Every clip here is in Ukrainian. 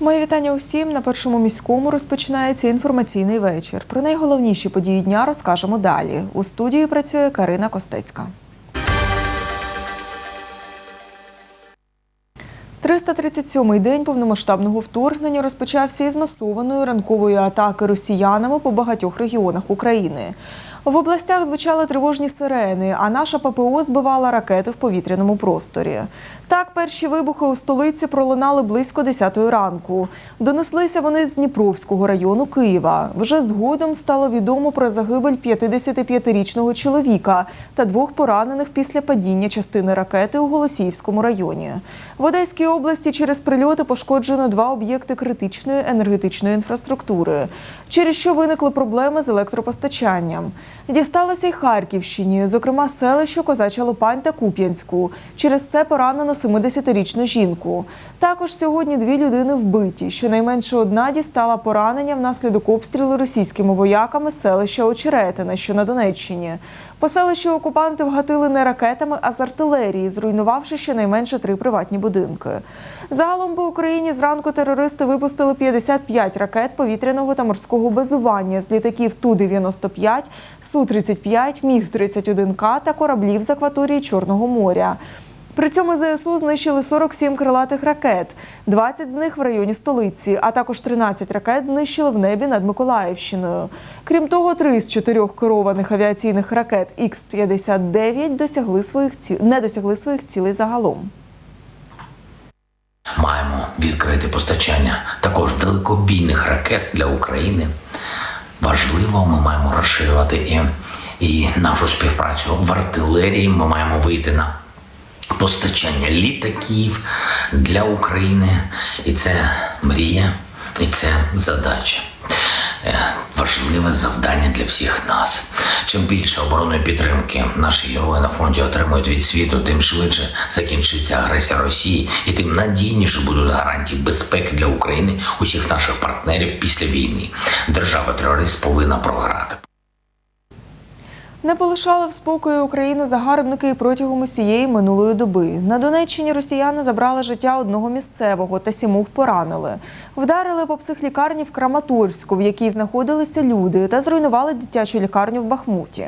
Моє вітання усім на першому міському розпочинається інформаційний вечір. Про найголовніші події дня розкажемо далі. У студії працює Карина Костецька. 337-й день повномасштабного вторгнення розпочався із масованої ранкової атаки росіянами по багатьох регіонах України. В областях звучали тривожні сирени, а наша ППО збивала ракети в повітряному просторі. Так, перші вибухи у столиці пролунали близько 10-ї ранку. Донеслися вони з Дніпровського району Києва. Вже згодом стало відомо про загибель 55-річного чоловіка та двох поранених після падіння частини ракети у Голосіївському районі. В Одеській області через прильоти пошкоджено два об'єкти критичної енергетичної інфраструктури, через що виникли проблеми з електропостачанням. Дісталося й Харківщині, зокрема селищу Козача Лопань та Куп'янську. Через це поранено 70-річну жінку. Також сьогодні дві людини вбиті. Щонайменше одна дістала поранення внаслідок обстрілу російськими вояками селища Очеретина, що на Донеччині. По селищу окупанти вгатили не ракетами, а з артилерії, зруйнувавши щонайменше три приватні будинки. Загалом по Україні зранку терористи випустили 55 ракет повітряного та морського базування з літаків Ту-95, Су-35, Міг-31К та кораблів з акваторії Чорного моря. При цьому ЗСУ знищили 47 крилатих ракет, 20 з них в районі столиці, а також 13 ракет знищили в небі над Миколаївщиною. Крім того, три з чотирьох керованих авіаційних ракет Х-59 досягли своїх ці... не досягли своїх цілей загалом. Маємо відкрити постачання також далекобійних ракет для України. Важливо, ми маємо розширювати і, і нашу співпрацю в артилерії. Ми маємо вийти на постачання літаків для України. І це мрія, і це задача. Е, Важливе завдання для всіх нас. Чим більше оборонної підтримки наші герої на фронті отримують від світу, тим швидше закінчиться агресія Росії, і тим надійніше будуть гарантії безпеки для України усіх наших партнерів після війни. Держава-терорист повинна програти. Не полишали в спокою Україну загарбники протягом усієї минулої доби. На Донеччині росіяни забрали життя одного місцевого та сімох поранили. Вдарили по психлікарні в Краматорську, в якій знаходилися люди, та зруйнували дитячу лікарню в Бахмуті.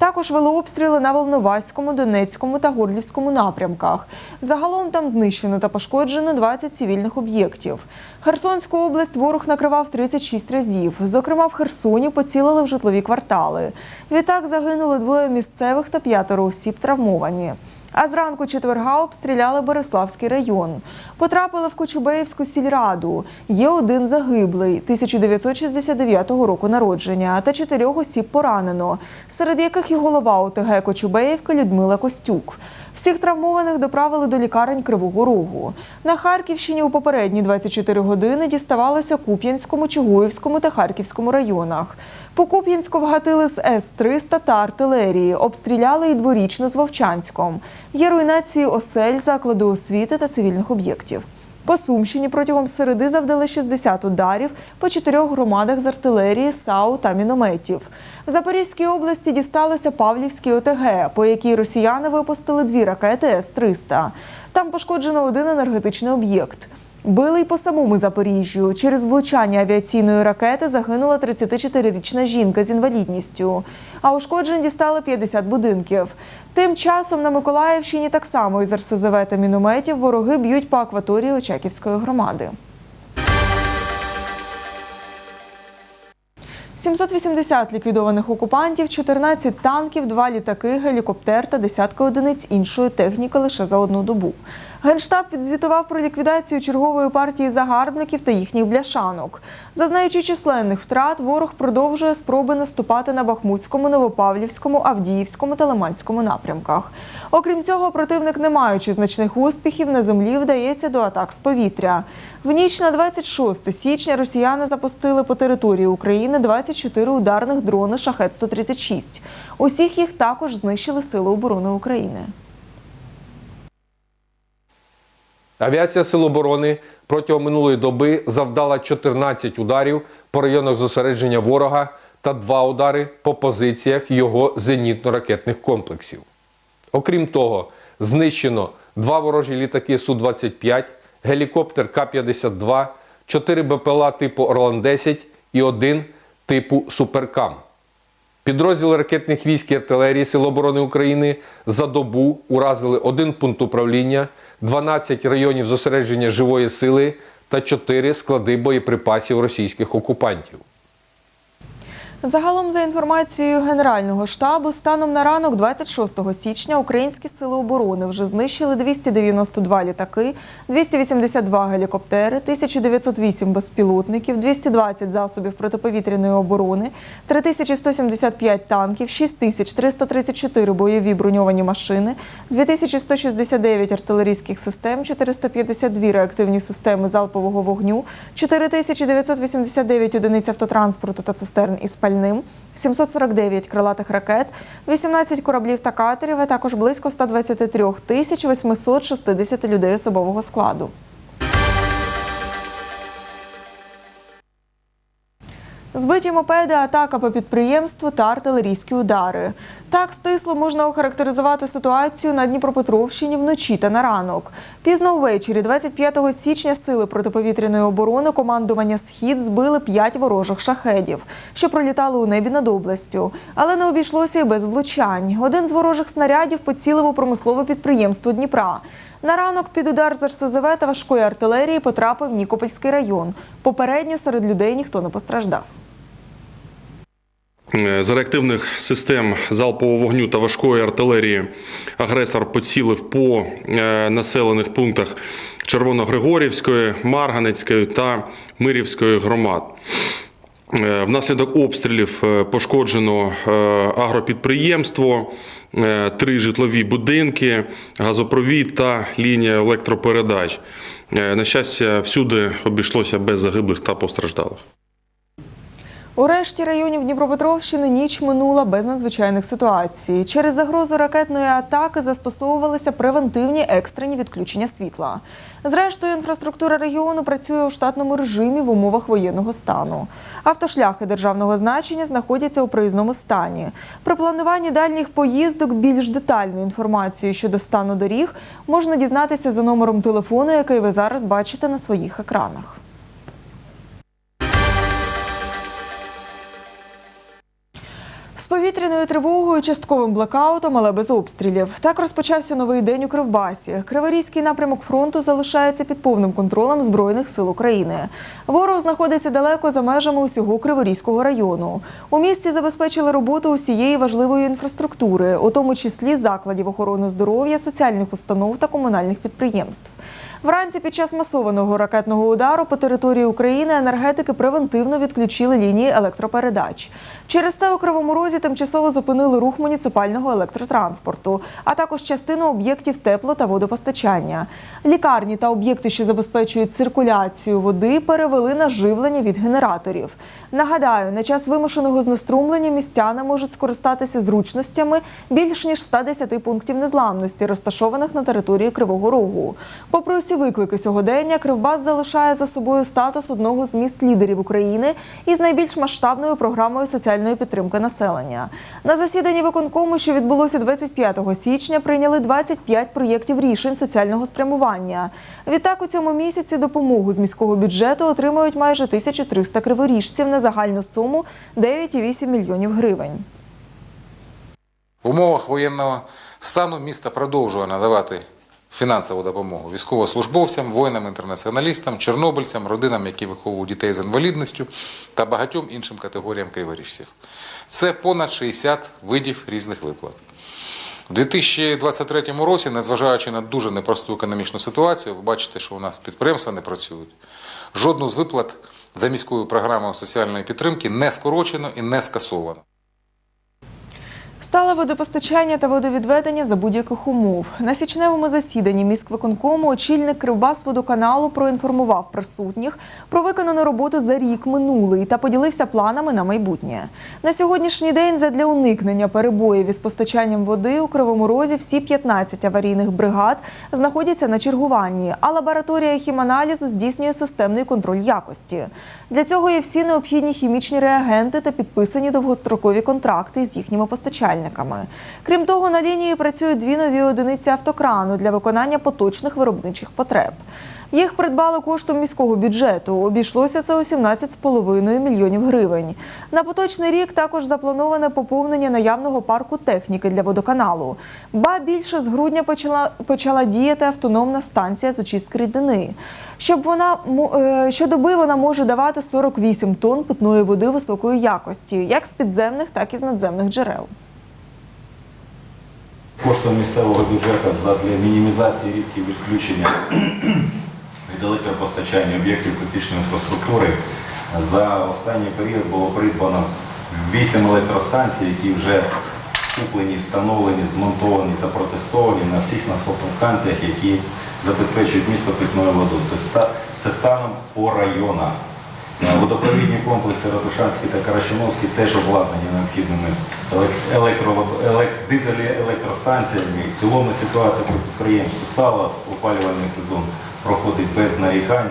Також вели обстріли на Волноваському, Донецькому та Горлівському напрямках. Загалом там знищено та пошкоджено 20 цивільних об'єктів. Херсонську область ворог накривав 36 разів. Зокрема, в Херсоні поцілили в житлові квартали. Відтак загинули двоє місцевих та п'ятеро осіб травмовані. А зранку четверга обстріляли Береславський район. Потрапили в Кочубеївську сільраду. Є один загиблий 1969 року народження та чотирьох осіб поранено, серед яких і голова ОТГ Кочубеївки Людмила Костюк. Всіх травмованих доправили до лікарень Кривого Рогу. На Харківщині у попередні 24 години діставалося Куп'янському, Чугуївському та Харківському районах. По Куп'янську вгатили з С-300 та артилерії, обстріляли і дворічно з Вовчанськом. Є руйнації осель, закладу освіти та цивільних об'єктів. По Сумщині протягом середи завдали 60 ударів по чотирьох громадах з артилерії, САУ та мінометів. В Запорізькій області дісталося Павлівський ОТГ, по якій росіяни випустили дві ракети С-300. Там пошкоджено один енергетичний об'єкт. Били й по самому Запоріжжю. Через влучання авіаційної ракети загинула 34-річна жінка з інвалідністю. А ушкоджень дістали 50 будинків. Тим часом на Миколаївщині так само із РСЗВ та мінометів вороги б'ють по акваторії Очаківської громади. 780 ліквідованих окупантів, 14 танків, 2 літаки, гелікоптер та десятки одиниць іншої техніки лише за одну добу. Генштаб відзвітував про ліквідацію чергової партії загарбників та їхніх бляшанок. Зазнаючи численних втрат, ворог продовжує спроби наступати на Бахмутському, Новопавлівському, Авдіївському та Лиманському напрямках. Окрім цього, противник, не маючи значних успіхів на землі, вдається до атак з повітря. В ніч на 26 січня росіяни запустили по території України 24 ударних дрони Шахет-136. Усіх їх також знищили Сили оборони України. Авіація Сил оборони протягом минулої доби завдала 14 ударів по районах зосередження ворога та 2 удари по позиціях його зенітно-ракетних комплексів. Окрім того, знищено 2 ворожі літаки Су-25, гелікоптер К-52, 4 БПЛА типу Орлан-10 і один типу Суперкам. Підрозділи ракетних військ і артилерії Сил оборони України за добу уразили один пункт управління, 12 районів зосередження живої сили та 4 склади боєприпасів російських окупантів. Загалом, за інформацією Генерального штабу, станом на ранок 26 січня українські сили оборони вже знищили 292 літаки, 282 гелікоптери, 1908 безпілотників, 220 засобів протиповітряної оборони, 3175 танків, 6334 бойові броньовані машини, 2169 артилерійських систем, 452 реактивні системи залпового вогню, 4989 одиниць автотранспорту та цистерн із пальним, 749 крилатих ракет, 18 кораблів та катерів, а також близько 123 тисяч 860 людей особового складу. Збиті мопеди, атака по підприємству та артилерійські удари. Так стисло можна охарактеризувати ситуацію на Дніпропетровщині вночі та на ранок. Пізно ввечері, 25 січня, сили протиповітряної оборони командування Схід збили п'ять ворожих шахедів, що пролітали у небі над областю. Але не обійшлося і без влучань. Один з ворожих снарядів поцілив у промислове підприємство Дніпра. На ранок під удар з РСЗВ та важкої артилерії потрапив Нікопольський район. Попередньо серед людей ніхто не постраждав. Е, З реактивних систем залпового вогню та важкої артилерії агресор поцілив по е, населених пунктах Червоногригорівської, Марганецької та Мирівської громад. Е, Внаслідок обстрілів пошкоджено агропідприємство, три житлові будинки, газопровід та лінія електропередач. На щастя, всюди обійшлося без загиблих та постраждалих. У решті районів Дніпропетровщини ніч минула без надзвичайних ситуацій. Через загрозу ракетної атаки застосовувалися превентивні екстрені відключення світла. Зрештою, інфраструктура регіону працює у штатному режимі в умовах воєнного стану. Автошляхи державного значення знаходяться у проїзному стані. При плануванні дальніх поїздок більш детальну інформацію щодо стану доріг можна дізнатися за номером телефону, який ви зараз бачите на своїх екранах. Повітряною тривогою, частковим блекаутом, але без обстрілів. Так розпочався новий день у Кривбасі. Криворізький напрямок фронту залишається під повним контролем Збройних сил України. Ворог знаходиться далеко за межами усього Криворізького району. У місті забезпечили роботу усієї важливої інфраструктури, у тому числі закладів охорони здоров'я, соціальних установ та комунальних підприємств. Вранці під час масованого ракетного удару по території України енергетики превентивно відключили лінії електропередач. Через це у Кривому Розі тимчасово зупинили рух муніципального електротранспорту, а також частину об'єктів тепло та водопостачання. Лікарні та об'єкти, що забезпечують циркуляцію води, перевели на живлення від генераторів. Нагадаю, на час вимушеного знеструмлення містяни можуть скористатися зручностями більш ніж 110 пунктів незламності, розташованих на території Кривого Рогу. Попри усі виклики сьогодення, Кривбас залишає за собою статус одного з міст лідерів України із найбільш масштабною програмою соціальної підтримки населення. На засіданні виконкому, що відбулося 25 січня, прийняли 25 проєктів рішень соціального спрямування. Відтак у цьому місяці допомогу з міського бюджету отримують майже 1300 криворіжців на загальну суму 9,8 мільйонів гривень. В умовах воєнного стану місто продовжує надавати фінансову допомогу військовослужбовцям, воїнам-інтернаціоналістам, чорнобильцям, родинам, які виховують дітей з інвалідністю та багатьом іншим категоріям криворіжців. Це понад 60 видів різних виплат. У 2023 році, незважаючи на дуже непросту економічну ситуацію, ви бачите, що у нас підприємства не працюють. Жодну з виплат за міською програмою соціальної підтримки не скорочено і не скасовано. Стале водопостачання та водовідведення за будь-яких умов. На січневому засіданні міськвиконкому очільник Кривбасводоканалу проінформував присутніх про виконану роботу за рік минулий та поділився планами на майбутнє. На сьогоднішній день задля уникнення перебоїв із постачанням води у Кривому Розі всі 15 аварійних бригад знаходяться на чергуванні, а лабораторія хіманалізу здійснює системний контроль якості. Для цього є всі необхідні хімічні реагенти та підписані довгострокові контракти з їхніми постачальниками. Крім того, на лінії працюють дві нові одиниці автокрану для виконання поточних виробничих потреб. Їх придбали коштом міського бюджету. Обійшлося це у 17,5 мільйонів гривень. На поточний рік також заплановане поповнення наявного парку техніки для водоканалу. Ба більше з грудня почала почала діяти автономна станція з очистки рідини. Щоб вона е, щодоби вона може давати 48 тонн питної води високої якості, як з підземних, так і з надземних джерел. Коштом місцевого бюджету для мінімізації ризиків відключення від електропостачання об'єктів критичної інфраструктури за останній період було придбано 8 електростанцій, які вже куплені, встановлені, змонтовані та протестовані на всіх насосних станціях, які забезпечують місто. Це, ста- це станом по районах. Е, Водопровідні комплекси Ратушанський та Карачиновський теж обладнані необхідними елек- електро, дизелі електростанціями. В цілому ситуація по підприємству стала, опалювальний сезон проходить без нарікань.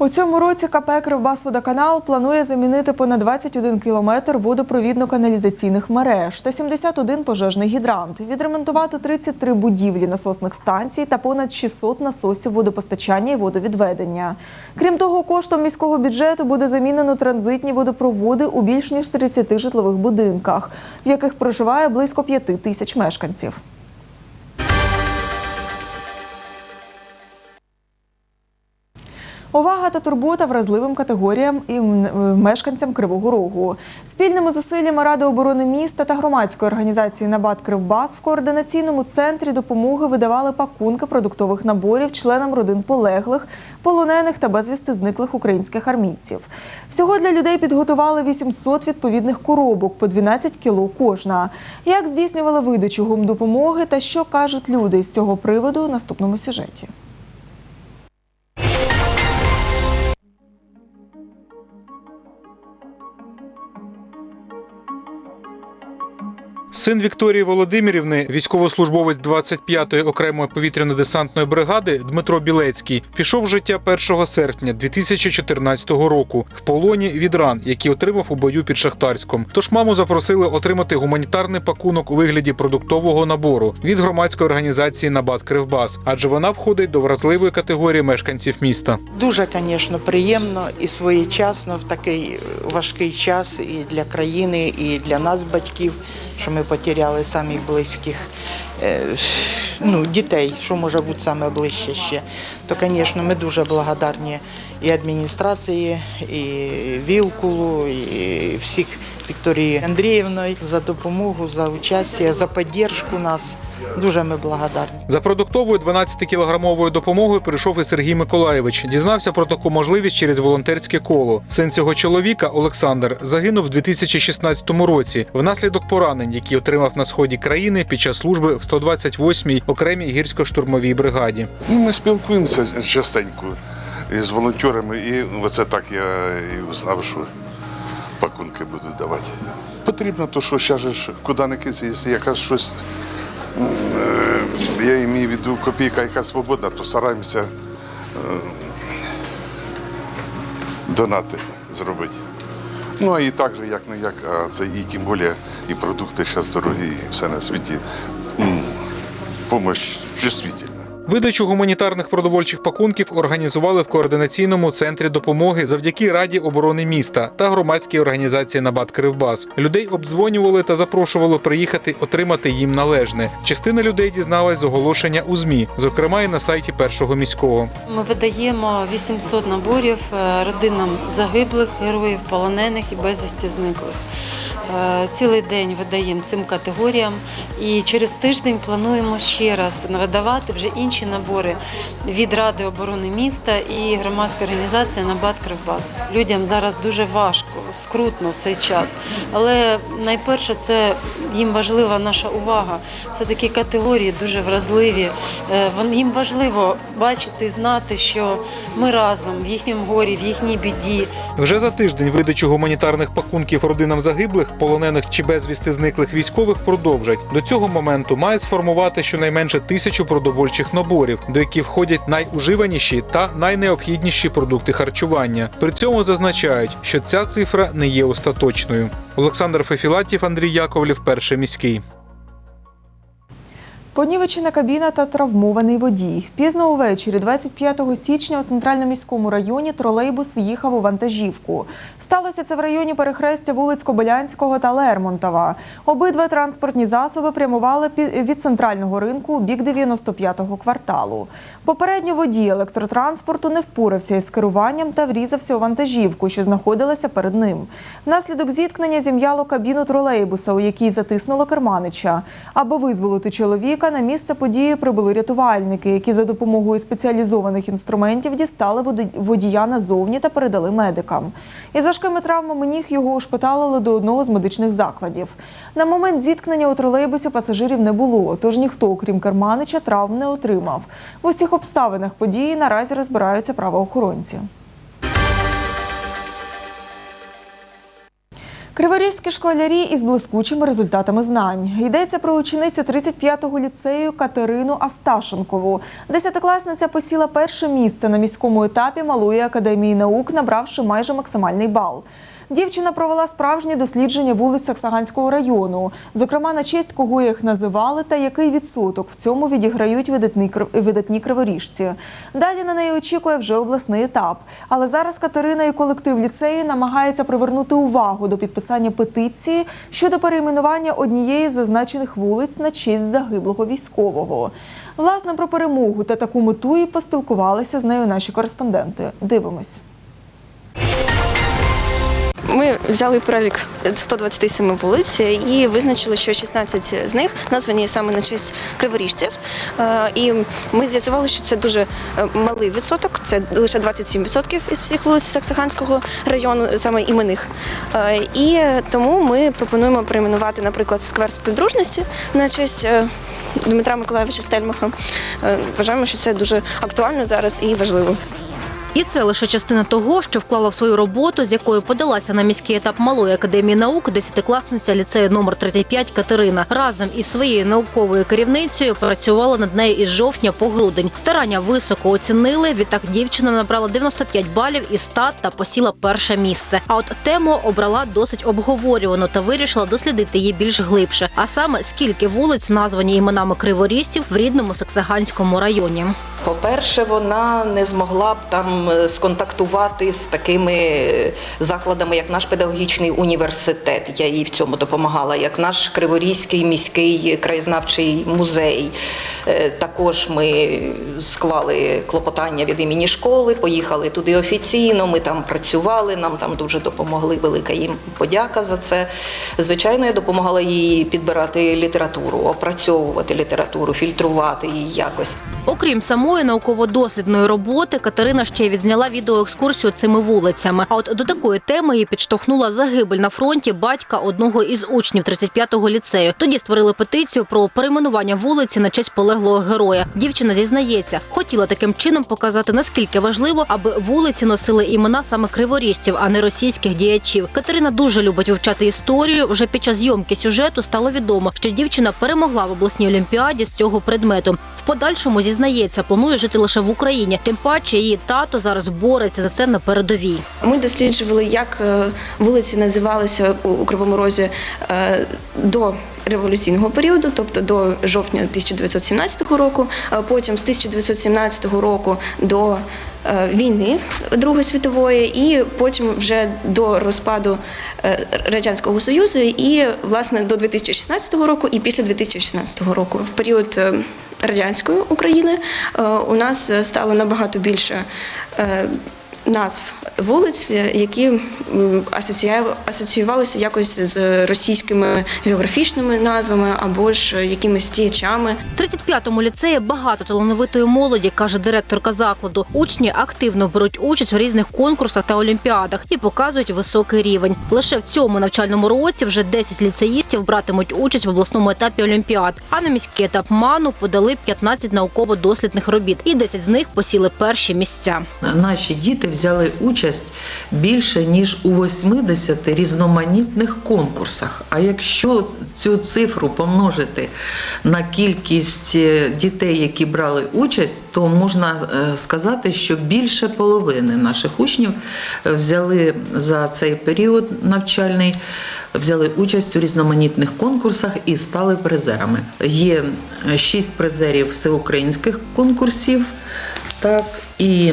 У цьому році КП «Кривбасводоканал» планує замінити понад 21 кілометр водопровідно-каналізаційних мереж та 71 пожежний гідрант, відремонтувати 33 будівлі насосних станцій та понад 600 насосів водопостачання і водовідведення. Крім того, коштом міського бюджету буде замінено транзитні водопроводи у більш ніж 30 житлових будинках, в яких проживає близько 5 тисяч мешканців. Увага та турбота вразливим категоріям і е, мешканцям Кривого Рогу. Спільними зусиллями Ради оборони міста та громадської організації Набат Кривбас в координаційному центрі допомоги видавали пакунки продуктових наборів членам родин полеглих, полонених та безвісти зниклих українських армійців. Всього для людей підготували 800 відповідних коробок по 12 кіло кожна. Як здійснювали видачу гумдопомоги та що кажуть люди з цього приводу у наступному сюжеті. Син Вікторії Володимирівни, військовослужбовець 25-ї окремої повітряно-десантної бригади Дмитро Білецький, пішов з життя 1 серпня 2014 року в полоні від ран, які отримав у бою під Шахтарськом. Тож маму запросили отримати гуманітарний пакунок у вигляді продуктового набору від громадської організації Набат Кривбас, адже вона входить до вразливої категорії мешканців міста. Дуже, звісно, приємно і своєчасно в такий важкий час і для країни, і для нас, батьків, що ми потеряли самих близьких е, ну, дітей, що може бути саме ближче ще. То, звісно, ми дуже благодарні і адміністрації, і Вілкулу, і всіх Вікторії Андріївної за допомогу, за участь, за підтримку нас. Дуже ми благодарні. За продуктовою 12-кілограмовою допомогою прийшов і Сергій Миколаєвич. Дізнався про таку можливість через волонтерське коло. Син цього чоловіка, Олександр, загинув у 2016 році внаслідок поранень, які отримав на сході країни під час служби в 128-й окремій гірсько-штурмовій бригаді. Ну, ми спілкуємося частенько із волонтерами, і оце так я і узнав, що пакунки будуть давати. Потрібно, то що зараз ж куди не кидати, якщо якась щось, е, я маю в копійка, яка свободна, то стараємося донати зробити. Ну а і так же, як не як, а це і тим більше і продукти зараз дорогі, і все на світі. Помощь чувствительна. Видачу гуманітарних продовольчих пакунків організували в координаційному центрі допомоги завдяки Раді оборони міста та громадській організації Набат Кривбас. Людей обдзвонювали та запрошували приїхати отримати їм належне. Частина людей дізналась з оголошення у змі, зокрема і на сайті першого міського. Ми видаємо 800 наборів е, родинам загиблих, героїв, полонених і безвісті зниклих. Е, Цілий день видаємо цим категоріям і через тиждень плануємо ще раз видавати вже інші набори від Ради оборони міста і громадської організації Набат Кривбас. Людям зараз дуже важко, скрутно в цей час. Але найперше це їм важлива наша увага. Це такі категорії дуже вразливі. Е, Їм важливо бачити і знати, що ми разом в їхньому горі, в їхній біді. Вже за тиждень видачу гуманітарних пакунків родинам загиблих, полонених чи безвісти зниклих військових продовжать. До цього моменту мають сформувати щонайменше тисячу продовольчих наборів, до яких входять найуживаніші та найнеобхідніші продукти харчування. При цьому зазначають, що ця цифра не є остаточною. Олександр Фефілатів, Андрій Яковлів, перший міський. Понівечена кабіна та травмований водій. Пізно увечері, 25 січня, у центральному міському районі тролейбус в'їхав у вантажівку. Сталося це в районі перехрестя вулиць Кобилянського та Лермонтова. Обидва транспортні засоби прямували від центрального ринку у бік 95-го кварталу. Попередньо водій електротранспорту не впорався із керуванням та врізався у вантажівку, що знаходилася перед ним. Внаслідок зіткнення зім'яло кабіну тролейбуса, у якій затиснуло керманича. Аби визволити чоловіка, на місце події прибули рятувальники, які за допомогою спеціалізованих інструментів дістали водія назовні та передали медикам. Із важкими травмами ніг його ушпиталили до одного з медичних закладів. На момент зіткнення у тролейбусі пасажирів не було, тож ніхто, окрім керманича, травм не отримав. В усіх обставинах події наразі розбираються правоохоронці. Криворізькі школярі із блискучими результатами знань. Йдеться про ученицю 35-го ліцею Катерину Асташенкову. Десятикласниця посіла перше місце на міському етапі Малої академії наук, набравши майже максимальний бал. Дівчина провела справжнє дослідження вулиць Саксаганського району, зокрема на честь кого їх називали та який відсоток в цьому відіграють видатні, видатні криворіжці. Далі на неї очікує вже обласний етап. Але зараз Катерина і колектив ліцею намагаються привернути увагу до підписання петиції щодо перейменування однієї з зазначених вулиць на честь загиблого військового. Власне про перемогу та таку мету і поспілкувалися з нею наші кореспонденти. Дивимось. Ми взяли перелік 127 вулиць і визначили, що 16 з них названі саме на честь криворіжців. Е, І ми з'ясували, що це дуже е, малий відсоток, це лише 27% із всіх вулиць Саксаганського району, саме іменних. Е, І тому ми пропонуємо перейменувати, наприклад, сквер співдружності на честь Дмитра Миколаєвича Стельмаха. Вважаємо, що це дуже актуально зараз і важливо. І це лише частина того, що вклала в свою роботу, з якою подалася на міський етап малої академії наук десятикласниця ліцею номер 35 Катерина. Разом із своєю науковою керівницею працювала над нею із жовтня по грудень. Старання високо оцінили. Відтак дівчина набрала 95 балів із 100 та посіла перше місце. А от тему обрала досить обговорювану та вирішила дослідити її більш глибше. А саме скільки вулиць названі іменами криворіжців в рідному Саксаганському районі. По-перше, вона не змогла б там е, сконтактувати з такими е, закладами, як наш педагогічний університет. Я їй в цьому допомагала, як наш Криворізький міський краєзнавчий музей. Е, Також ми склали клопотання від імені школи, поїхали туди офіційно. Ми там працювали, нам там дуже допомогли. Велика їм подяка за це. Звичайно, я допомагала їй підбирати літературу, опрацьовувати літературу, фільтрувати її якось. Окрім самої науково-дослідної роботи, Катерина ще й відзняла відеоекскурсію цими вулицями. А от до такої теми її підштовхнула загибель на фронті батька одного із учнів 35-го ліцею. Тоді створили петицію про перейменування вулиці на честь полеглого героя. Дівчина зізнається, хотіла таким чином показати наскільки важливо, аби вулиці носили імена саме криворіжців, а не російських діячів. Катерина дуже любить вивчати історію. Вже під час зйомки сюжету стало відомо, що дівчина перемогла в обласній олімпіаді з цього предмету. В подальшому зізнається, планує жити лише в Україні. Тим паче її тато зараз бореться за це на передовій. Ми досліджували, як е, вулиці називалися у Кривому Розі е, до революційного періоду, тобто до жовтня 1917 року, потім з 1917 року до е, війни Другої світової, і потім вже до розпаду Радянського Союзу, і власне до 2016 року, і після 2016 року. В період радянської України е, у нас е, стало набагато більше. Е, назв вулиць, які асоціювалися якось з російськими географічними назвами або ж якимись діячами. В 35-му ліцеї багато талановитої молоді, каже директорка закладу. Учні активно беруть участь в різних конкурсах та олімпіадах і показують високий рівень. Лише в цьому навчальному році вже 10 ліцеїстів братимуть участь в обласному етапі олімпіад. А на міський етап ману подали 15 науково-дослідних робіт, і 10 з них посіли перші місця. Наші діти взяли участь більше ніж у 80 різноманітних конкурсах. А якщо цю цифру помножити на кількість е, дітей, які брали участь, то можна е, сказати, що більше половини наших учнів е, взяли за цей період навчальний, взяли участь у різноманітних конкурсах і стали призерами. Є шість призерів всеукраїнських конкурсів, так і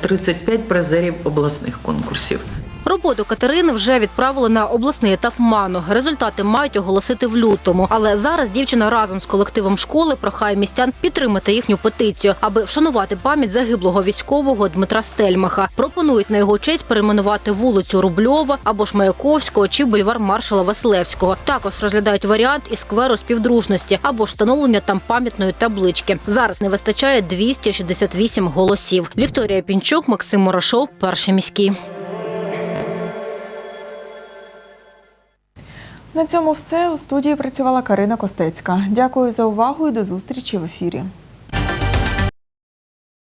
35 призерів обласних конкурсів. Роботу Катерини вже відправили на обласний етап МАНу. Результати мають оголосити в лютому. Але зараз дівчина разом з колективом школи прохає містян підтримати їхню петицію, аби вшанувати пам'ять загиблого військового Дмитра Стельмаха. Пропонують на його честь перейменувати вулицю Рубльова або ж Маяковського чи бульвар маршала Василевського. Також розглядають варіант і скверу співдружності або ж встановлення там пам'ятної таблички. Зараз не вистачає 268 голосів. Вікторія Пінчук, Максим Морошов, перший міський. На цьому все у студії працювала Карина Костецька. Дякую за увагу і до зустрічі в ефірі.